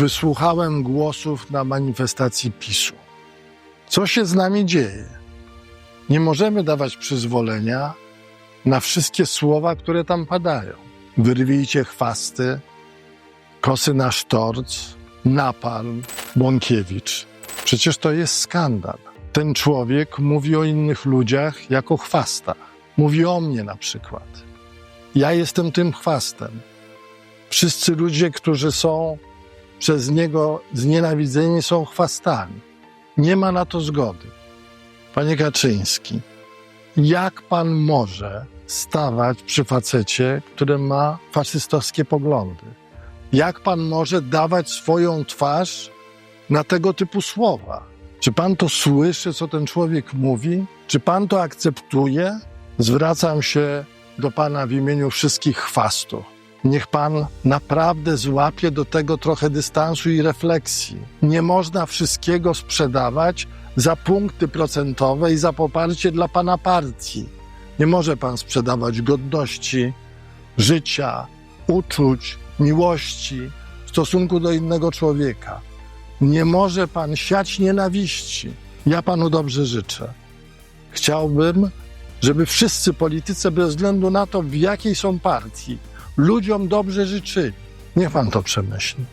wysłuchałem głosów na manifestacji PiSu. Co się z nami dzieje? Nie możemy dawać przyzwolenia na wszystkie słowa, które tam padają. Wyrwijcie chwasty, kosy na sztorc, napalm, Bąkiewicz. Przecież to jest skandal. Ten człowiek mówi o innych ludziach jako chwasta. Mówi o mnie na przykład. Ja jestem tym chwastem. Wszyscy ludzie, którzy są przez niego znienawidzeni, są chwastami. Nie ma na to zgody. Panie Kaczyński, jak pan może stawać przy facecie, który ma faszystowskie poglądy? Jak pan może dawać swoją twarz na tego typu słowa? Czy pan to słyszy, co ten człowiek mówi? Czy pan to akceptuje? Zwracam się do pana w imieniu wszystkich chwastów. Niech pan naprawdę złapie do tego trochę dystansu i refleksji. Nie można wszystkiego sprzedawać za punkty procentowe i za poparcie dla pana partii. Nie może pan sprzedawać godności, życia, uczuć, miłości w stosunku do innego człowieka. Nie może pan siać nienawiści. Ja panu dobrze życzę. Chciałbym, żeby wszyscy politycy, bez względu na to, w jakiej są partii, ludziom dobrze życzyli. Niech pan to przemyśli.